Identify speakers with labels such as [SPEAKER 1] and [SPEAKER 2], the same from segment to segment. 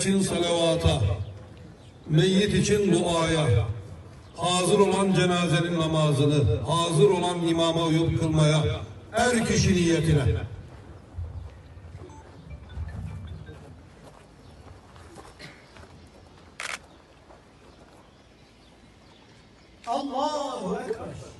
[SPEAKER 1] için salavata, meyyit için duaya, hazır olan cenazenin namazını, hazır olan imama uyup kılmaya, her kişi niyetine.
[SPEAKER 2] Allahu Ekber.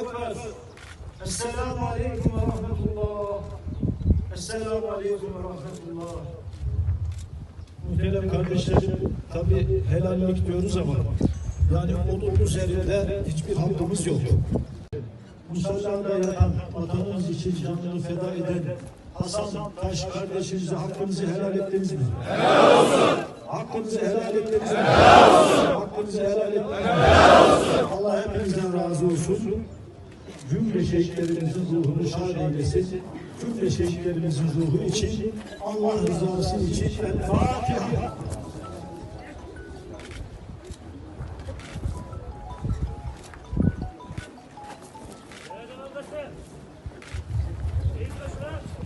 [SPEAKER 2] Ekber. Esselamu Aleyküm ve Rahmetullah. Esselamu Aleyküm ve Rahmetullah.
[SPEAKER 3] Muhterem kardeşlerim, tabi helallik diyoruz ama yani onun üzerinde hiçbir hakkımız yok. Musallada yatan, vatanımız için canını feda eden Hasan Taş kardeşinize hakkınızı helal ettiniz mi? Helal olsun. Hakkınızı helal ettiniz mi? Helal olsun. Hakkınızı helal ettiniz mi? Helal olsun. Allah hepinizden razı olsun cümle şehitlerimizin ruhunu şad eylesin. Cümle şehitlerimizin ruhu için, Allah rızası için El Fatiha. Thank you.